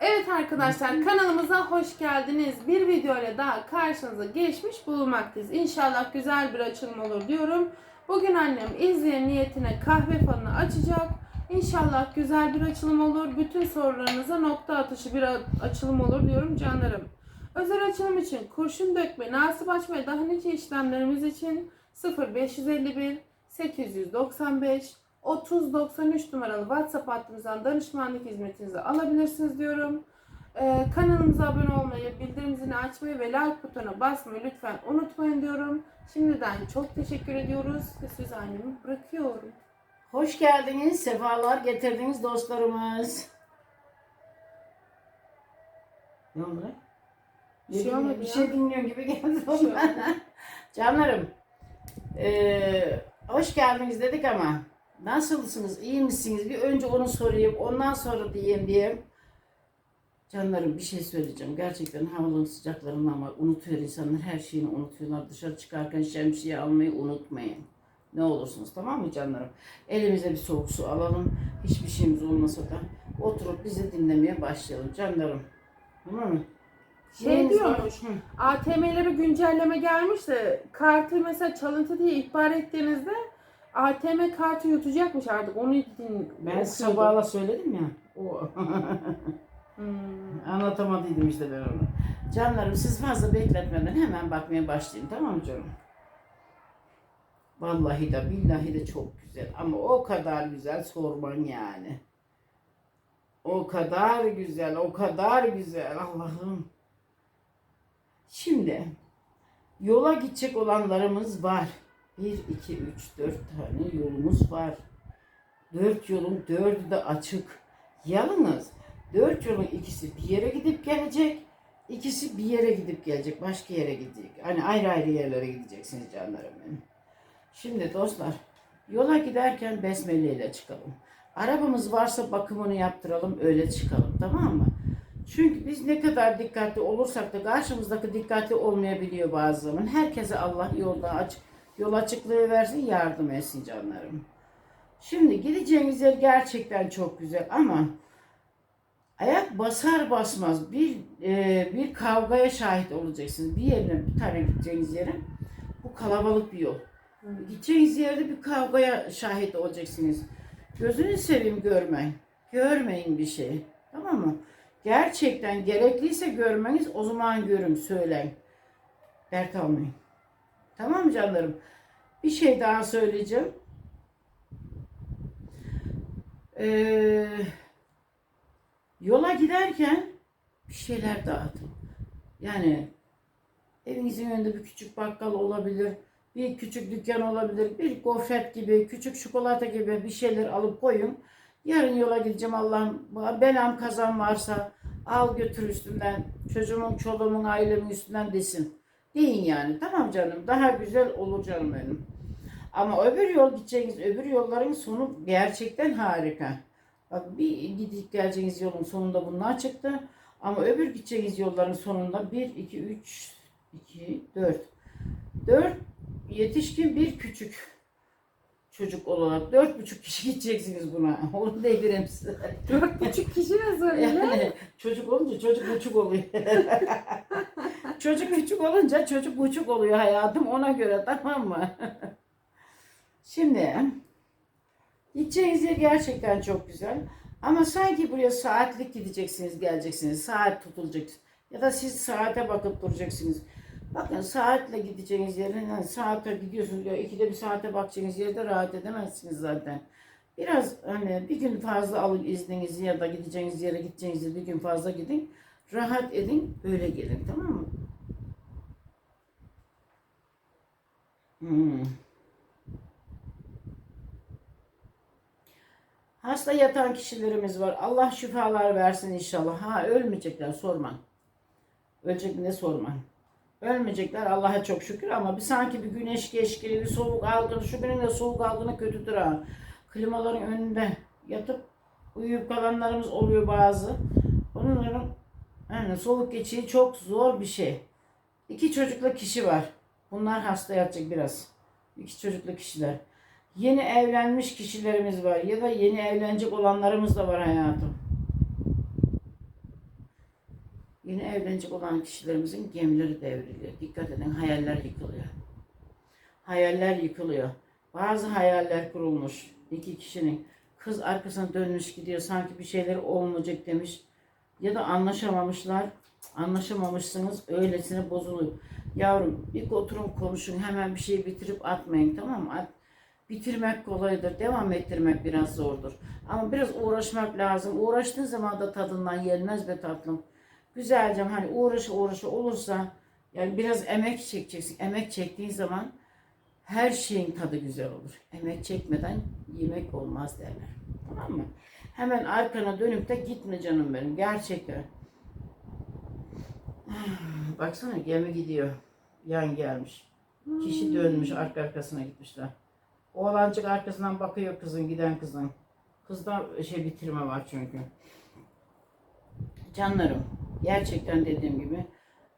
Evet arkadaşlar kanalımıza hoş geldiniz. Bir video ile daha karşınıza geçmiş bulunmaktayız. İnşallah güzel bir açılım olur diyorum. Bugün annem izleyen niyetine kahve falını açacak. İnşallah güzel bir açılım olur. Bütün sorularınıza nokta atışı bir açılım olur diyorum canlarım. Özel açılım için kurşun dökme, nasip açma ve daha nice işlemlerimiz için 0551 895 3093 numaralı WhatsApp hattımızdan danışmanlık hizmetinizi alabilirsiniz diyorum. Ee, kanalımıza abone olmayı, bildirim zilini açmayı ve like butonuna basmayı lütfen unutmayın diyorum. Şimdiden çok teşekkür ediyoruz ve söz annemi bırakıyorum. Hoş geldiniz, sefalar getirdiniz dostlarımız. Ne oldu lan? Bir şey olmadı bir ya. şey dinliyor gibi geldi şey. Canlarım, eee, hoş geldiniz dedik ama nasılsınız, iyi misiniz? Bir önce onu sorayım, ondan sonra diyeyim diyeyim. Canlarım bir şey söyleyeceğim. Gerçekten havaların sıcaklarından ama unutuyor insanlar. Her şeyini unutuyorlar. Dışarı çıkarken şemsiye almayı unutmayın. Ne olursunuz tamam mı canlarım? Elimize bir soğuk su alalım. Hiçbir şeyimiz olmasa da oturup bizi dinlemeye başlayalım canlarım. Tamam mı? Şey Neyiniz diyormuş. ATM'lere güncelleme gelmiş de kartı mesela çalıntı diye ihbar ettiğinizde ATM kartı yutacakmış artık onu din Ben sabahla söyledim ya. O. Hmm. Anlatamadıydım işte ben onu. Canlarım siz fazla bekletmeden hemen bakmaya başlayın tamam mı canım? Vallahi de billahi de çok güzel ama o kadar güzel sorman yani. O kadar güzel, o kadar güzel Allah'ım. Şimdi yola gidecek olanlarımız var. 1, 2, 3, 4 tane yolumuz var. Dört yolun dördü de açık. Yalnız dört yolun ikisi bir yere gidip gelecek. ikisi bir yere gidip gelecek. Başka yere gidecek. Hani ayrı ayrı yerlere gideceksiniz canlarım benim. Şimdi dostlar yola giderken besmele ile çıkalım. Arabamız varsa bakımını yaptıralım öyle çıkalım tamam mı? Çünkü biz ne kadar dikkatli olursak da karşımızdaki dikkatli olmayabiliyor bazı zaman. Herkese Allah yolda açık, yol açıklığı versin, yardım etsin canlarım. Şimdi gideceğiniz yer gerçekten çok güzel ama ayak basar basmaz bir e, bir kavgaya şahit olacaksınız. Bir yerine bir tane gideceğiniz yere bu kalabalık bir yol. Gideceğiniz yerde bir kavgaya şahit olacaksınız. Gözünü seveyim görmeyin. Görmeyin bir şey. Tamam mı? Gerçekten gerekliyse görmeniz o zaman görün söyleyin. Dert almayın. Tamam canlarım? Bir şey daha söyleyeceğim. Ee, yola giderken bir şeyler dağıtın. Yani evinizin önünde bir küçük bakkal olabilir, bir küçük dükkan olabilir, bir gofret gibi, küçük çikolata gibi bir şeyler alıp koyun. Yarın yola gideceğim Allah'ım belam kazan varsa al götür üstünden çocuğumun, çoluğumun, ailemin üstünden desin. Deyin yani tamam canım daha güzel olur canım benim. Ama öbür yol gideceğiniz öbür yolların sonu gerçekten harika. Bak bir gidip geleceğiniz yolun sonunda bunlar çıktı. Ama öbür gideceğiniz yolların sonunda 1, 2, 3, 2, 4. 4 yetişkin bir küçük çocuk olarak dört buçuk kişi gideceksiniz buna. Onu devireyim size. Dört buçuk kişi ne söylüyor? Yani çocuk olunca çocuk buçuk oluyor. çocuk küçük olunca çocuk buçuk oluyor hayatım ona göre tamam mı? Şimdi gideceğiniz yer gerçekten çok güzel. Ama sanki buraya saatlik gideceksiniz, geleceksiniz. Saat tutulacak. Ya da siz saate bakıp duracaksınız. Bakın saatle gideceğiniz yere, yani saate gidiyorsunuz ya ikide bir saate bakacağınız yerde rahat edemezsiniz zaten. Biraz hani bir gün fazla alın izninizi ya da gideceğiniz yere gideceğiniz bir gün fazla gidin. Rahat edin, öyle gelin tamam mı? Hmm. Hasta yatan kişilerimiz var. Allah şifalar versin inşallah. Ha ölmeyecekler sorma. Ölecek ne sorma. Ölmeyecekler Allah'a çok şükür ama bir sanki bir güneş geçkili, bir soğuk algını, şu günün de soğuk algını kötüdür ha. Klimaların önünde yatıp uyuyup kalanlarımız oluyor bazı. Onların yani soğuk geçiği çok zor bir şey. İki çocuklu kişi var. Bunlar hasta yatacak biraz. İki çocuklu kişiler. Yeni evlenmiş kişilerimiz var ya da yeni evlenecek olanlarımız da var hayatım. Yeni evlenecek olan kişilerimizin gemileri devriliyor. Dikkat edin hayaller yıkılıyor. Hayaller yıkılıyor. Bazı hayaller kurulmuş. İki kişinin kız arkasına dönmüş gidiyor sanki bir şeyleri olmayacak demiş. Ya da anlaşamamışlar. Anlaşamamışsınız öylesine bozuluyor. Yavrum bir oturun konuşun hemen bir şeyi bitirip atmayın tamam mı? At, bitirmek kolaydır. Devam ettirmek biraz zordur. Ama biraz uğraşmak lazım. Uğraştığın zaman da tadından yenmez be tatlım. Güzelce hani uğraşı uğraşı olursa yani biraz emek çekeceksin. Emek çektiğin zaman her şeyin tadı güzel olur. Emek çekmeden yemek olmaz derler. Tamam mı? Hemen arkana dönüp de gitme canım benim. Gerçekten. Baksana gemi gidiyor. Yan gelmiş. Kişi dönmüş arka arkasına gitmişler. Oğlancık arkasından bakıyor kızın giden kızın. Kızda şey bitirme var çünkü. Canlarım gerçekten dediğim gibi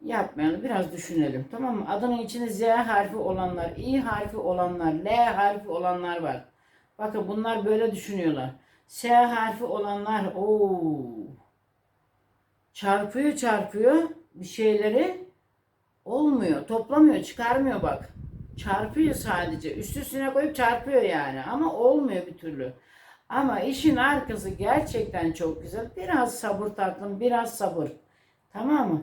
yapmayalım biraz düşünelim tamam mı? Adının içinde Z harfi olanlar, İ harfi olanlar, L harfi olanlar var. Bakın bunlar böyle düşünüyorlar. S harfi olanlar ooo çarpıyor çarpıyor bir şeyleri olmuyor. Toplamıyor, çıkarmıyor bak. Çarpıyor sadece. Üst üstüne koyup çarpıyor yani. Ama olmuyor bir türlü. Ama işin arkası gerçekten çok güzel. Biraz sabır tatlım, biraz sabır. Tamam mı?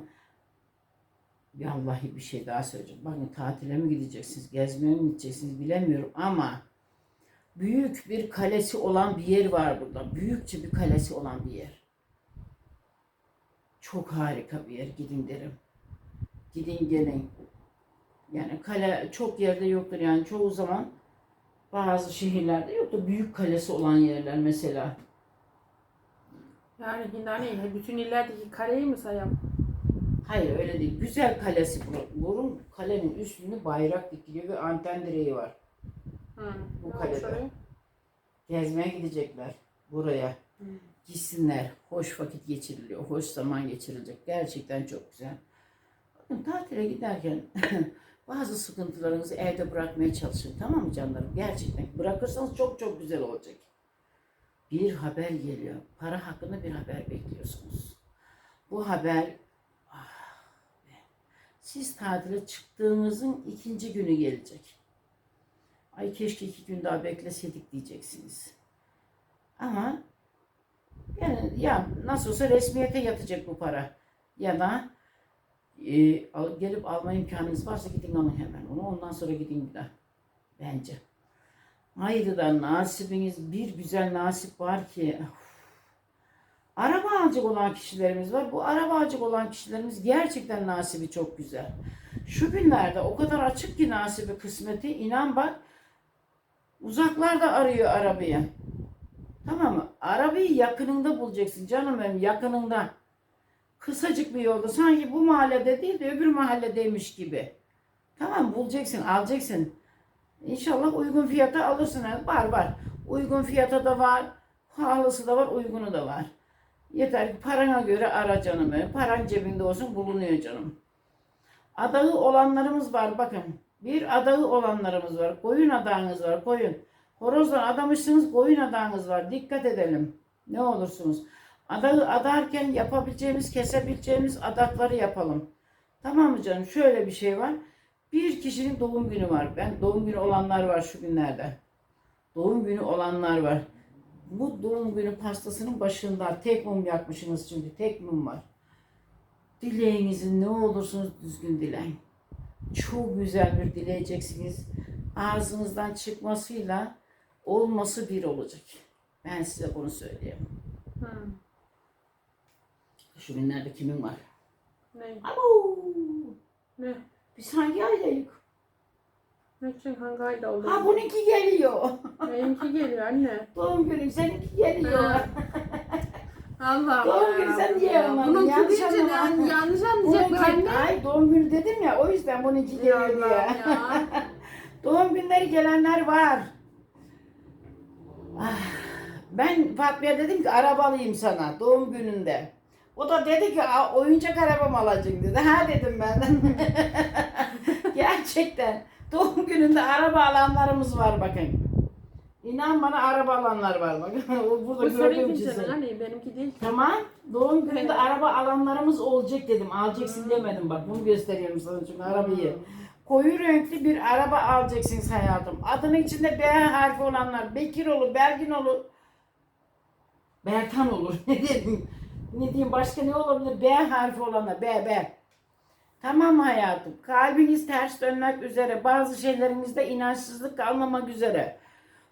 Vallahi bir şey daha söyleyeceğim. Bakın tatile mi gideceksiniz, gezmeye mi gideceksiniz bilemiyorum ama büyük bir kalesi olan bir yer var burada. Büyükçe bir kalesi olan bir yer. Çok harika bir yer. Gidin derim. Gidin gelin. Yani kale çok yerde yoktur yani çoğu zaman bazı şehirlerde yoktur. Büyük kalesi olan yerler mesela. Yani Hindane bütün illerdeki kareyi mi sayalım? Hayır öyle değil. Güzel kalesi bu. Burun kalenin üstünde bayrak dikiliyor ve anten direği var. Hı. Bu kalede. Gezmeye gidecekler buraya. Hı. Gitsinler. Hoş vakit geçiriliyor. Hoş zaman geçirilecek. Gerçekten çok güzel. Bakın tatile giderken bazı sıkıntılarınızı evde bırakmaya çalışın. Tamam mı canlarım? Gerçekten. Bırakırsanız çok çok güzel olacak. Bir haber geliyor. Para hakkında bir haber bekliyorsunuz. Bu haber ah siz tatile çıktığınızın ikinci günü gelecek. Ay keşke iki gün daha bekleseydik diyeceksiniz. Ama yani ya nasıl olsa resmiyete yatacak bu para. Ya da e, gelip alma imkanınız varsa gidin alın hemen onu. Ondan sonra gidin bir daha. Bence. Haydi da nasibiniz bir güzel nasip var ki araba alacak olan kişilerimiz var. Bu araba alacak olan kişilerimiz gerçekten nasibi çok güzel. Şu günlerde o kadar açık ki nasibi kısmeti inan bak uzaklarda arıyor arabayı. Tamam mı? Arabayı yakınında bulacaksın canım benim yakınında. Kısacık bir yolda sanki bu mahallede değil de öbür mahalledeymiş gibi. Tamam bulacaksın alacaksın. İnşallah uygun fiyata alırsın. Var var. Uygun fiyata da var. Pahalısı da var, uygunu da var. Yeter ki parana göre ara canım benim. Paran cebinde olsun bulunuyor canım. Adağı olanlarımız var bakın. Bir adağı olanlarımız var. Koyun adağınız var koyun. Horozdan adamışsınız koyun adağınız var. Dikkat edelim. Ne olursunuz. Adağı adarken yapabileceğimiz, kesebileceğimiz adakları yapalım. Tamam mı canım? Şöyle bir şey var. Bir kişinin doğum günü var. Ben doğum günü olanlar var şu günlerde. Doğum günü olanlar var. Bu doğum günü pastasının başında tek mum yakmışsınız çünkü tek mum var. Dileğinizin ne olursunuz düzgün dileyin. Çok güzel bir dileyeceksiniz. Ağzınızdan çıkmasıyla olması bir olacak. Ben size bunu söyleyeyim. Hı. Şu günlerde kimin var? Ne? Abo! Ne? Biz hangi aydayız? Ne için hangi ayda oldu? Ha bununki geliyor. Benimki geliyor anne. Doğum günün seninki geliyor. Allah Doğum günü sen niye anladın? Bununki Yanlış deyince ne- anlama. yanlış anlayacak Bununki, anne. ay doğum günü dedim ya o yüzden bununki geliyor diye. Doğum günleri gelenler var. Ah, ben Fatma'ya dedim ki araba alayım sana doğum gününde. O da dedi ki "Aa, oyuncak arabam alacağım dedi. Ha dedim ben. Gerçekten doğum gününde araba alanlarımız var bakın. İnan bana araba alanlar var bak. Burada Bu gördüğüm canım anne benimki değil. Tamam. Doğum gününde Evet. araba alanlarımız olacak dedim. Alacaksın Hmm. demedim bak. Bunu gösteriyorum sana çünkü arabayı. Koyu renkli bir araba alacaksınız hayatım. Adının içinde B harfi olanlar. Bekiroğlu, Belginoğlu, Berkan olur. Ne diyeyim? Ne diyeyim başka ne olabilir? B harfi olanlar. B, B. Tamam hayatım? Kalbiniz ters dönmek üzere. Bazı şeylerimizde inançsızlık kalmamak üzere.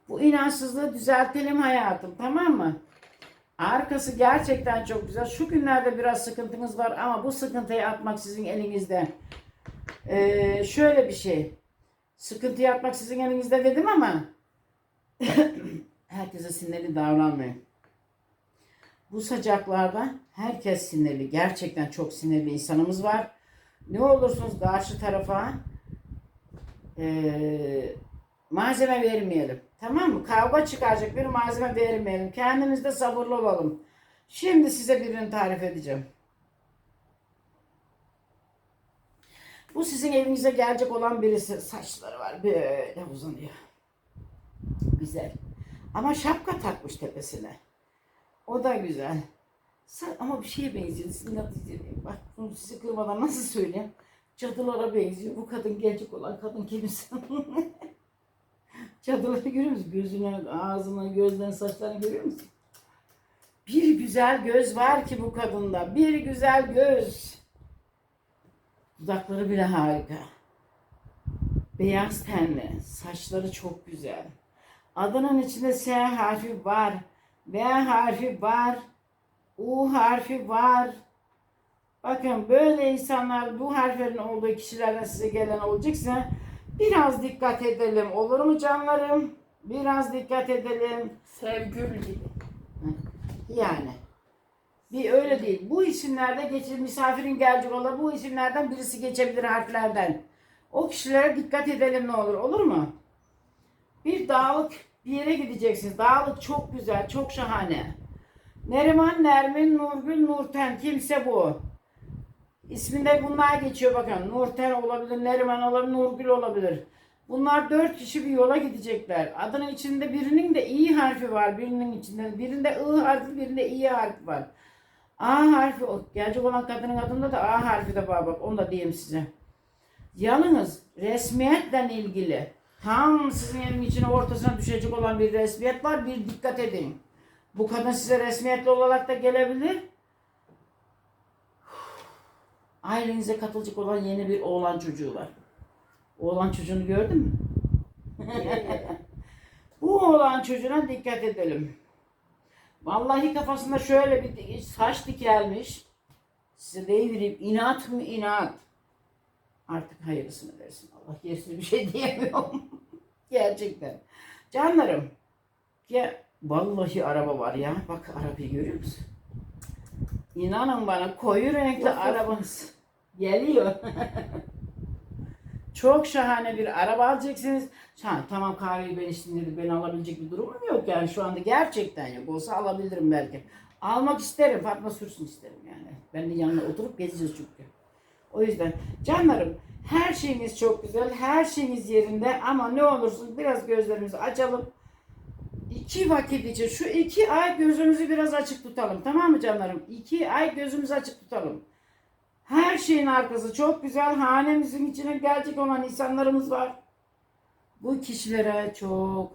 Bu inançsızlığı düzeltelim hayatım. Tamam mı? Arkası gerçekten çok güzel. Şu günlerde biraz sıkıntınız var ama bu sıkıntıyı atmak sizin elinizde. Ee, şöyle bir şey. Sıkıntıyı atmak sizin elinizde dedim ama herkese sinirli davranmayın. Bu sıcaklarda herkes sinirli. Gerçekten çok sinirli insanımız var. Ne olursunuz karşı tarafa ee, malzeme vermeyelim. Tamam mı? Kavga çıkaracak bir malzeme vermeyelim. Kendimiz de sabırlı olalım. Şimdi size birini tarif edeceğim. Bu sizin evinize gelecek olan birisi. Saçları var böyle uzanıyor. Güzel. Ama şapka takmış tepesine. O da güzel. Ama bir şeye benziyor. Bak bunu size kırmadan nasıl söyleyeyim? Cadılara benziyor. Bu kadın gelecek olan kadın kimse. Cadıları görüyor musun? Gözünü, ağzını, gözlerini, saçlarını görüyor musun? Bir güzel göz var ki bu kadında. Bir güzel göz. Dudakları bile harika. Beyaz tenli. Saçları çok güzel. Adının içinde S harfi var. B harfi var. U harfi var. Bakın böyle insanlar bu harflerin olduğu kişilerden size gelen olacaksa biraz dikkat edelim. Olur mu canlarım? Biraz dikkat edelim. Sevgül gibi. Yani. Bir öyle değil. Bu isimlerde geçir misafirin gelecek olan bu isimlerden birisi geçebilir harflerden. O kişilere dikkat edelim ne olur. Olur mu? Bir dağlık bir yere gideceksiniz. Dağlık çok güzel, çok şahane. Neriman, Nermin, Nurgül, Nurten. Kimse bu. İsminde bunlar geçiyor bakın. Nurten olabilir, Neriman olabilir, Nurgül olabilir. Bunlar dört kişi bir yola gidecekler. Adının içinde birinin de i harfi var. Birinin içinde. Birinde i harfi, birinde i harfi var. A harfi, gelecek olan kadının adında da A harfi de var bak. Onu da diyeyim size. Yalnız resmiyetle ilgili tam sizin evin içine ortasına düşecek olan bir resmiyet var. Bir dikkat edin. Bu kadın size resmiyetli olarak da gelebilir. Ailenize katılacak olan yeni bir oğlan çocuğu var. Oğlan çocuğunu gördün mü? Bu oğlan çocuğuna dikkat edelim. Vallahi kafasında şöyle bir saç dikelmiş. Size deyivereyim inat mı inat. Artık hayırlısını versin Allah. Gerisine bir şey diyemiyorum. Gerçekten. Canlarım. Ya vallahi araba var ya. Bak arabayı görüyor musun? İnanın bana koyu renkli arabamız geliyor. Çok şahane bir araba alacaksınız. Ha, tamam kahveyi ben içtim. Beni alabilecek bir durumum yok yani şu anda gerçekten yok. Olsa alabilirim belki. Almak isterim. Fatma sürsün isterim yani. Ben de yanına oturup gezeceğiz çünkü. O yüzden canlarım her şeyiniz çok güzel. Her şeyiniz yerinde ama ne olursun biraz gözlerimizi açalım. İki vakit için şu iki ay gözümüzü biraz açık tutalım. Tamam mı canlarım? İki ay gözümüzü açık tutalım. Her şeyin arkası çok güzel. Hanemizin içine gelecek olan insanlarımız var. Bu kişilere çok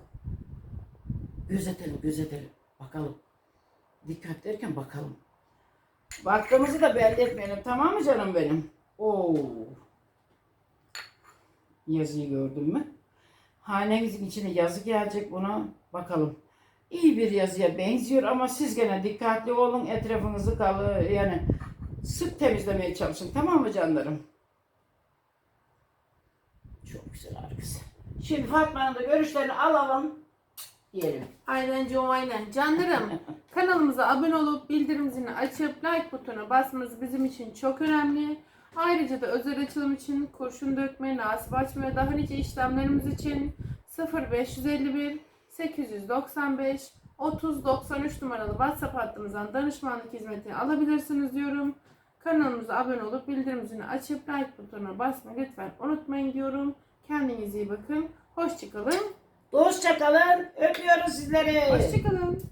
gözetelim, gözetelim. Bakalım. Dikkat derken bakalım. Baktığımızı da belli etmeyelim. Tamam mı canım benim? Oo. Yazıyı gördün mü? Hanemizin içine yazı gelecek buna. Bakalım. İyi bir yazıya benziyor ama siz gene dikkatli olun. Etrafınızı kalı yani sık temizlemeye çalışın. Tamam mı canlarım? Çok güzel arkası. Şimdi Fatma'nın da görüşlerini alalım. Diyelim. Aynen Joe aynen. Canlarım kanalımıza abone olup bildirim zilini açıp like butonuna basmanız bizim için çok önemli. Ayrıca da özel açılım için kurşun dökme, nasip açma ve daha nice işlemlerimiz için 0551 895 30 93 numaralı WhatsApp hattımızdan danışmanlık hizmetini alabilirsiniz diyorum. Kanalımıza abone olup bildirim zilini açıp like butonuna basmayı lütfen unutmayın diyorum. Kendinize iyi bakın. Hoşçakalın. Dostça kalın. Öpüyoruz sizleri. Hoşçakalın.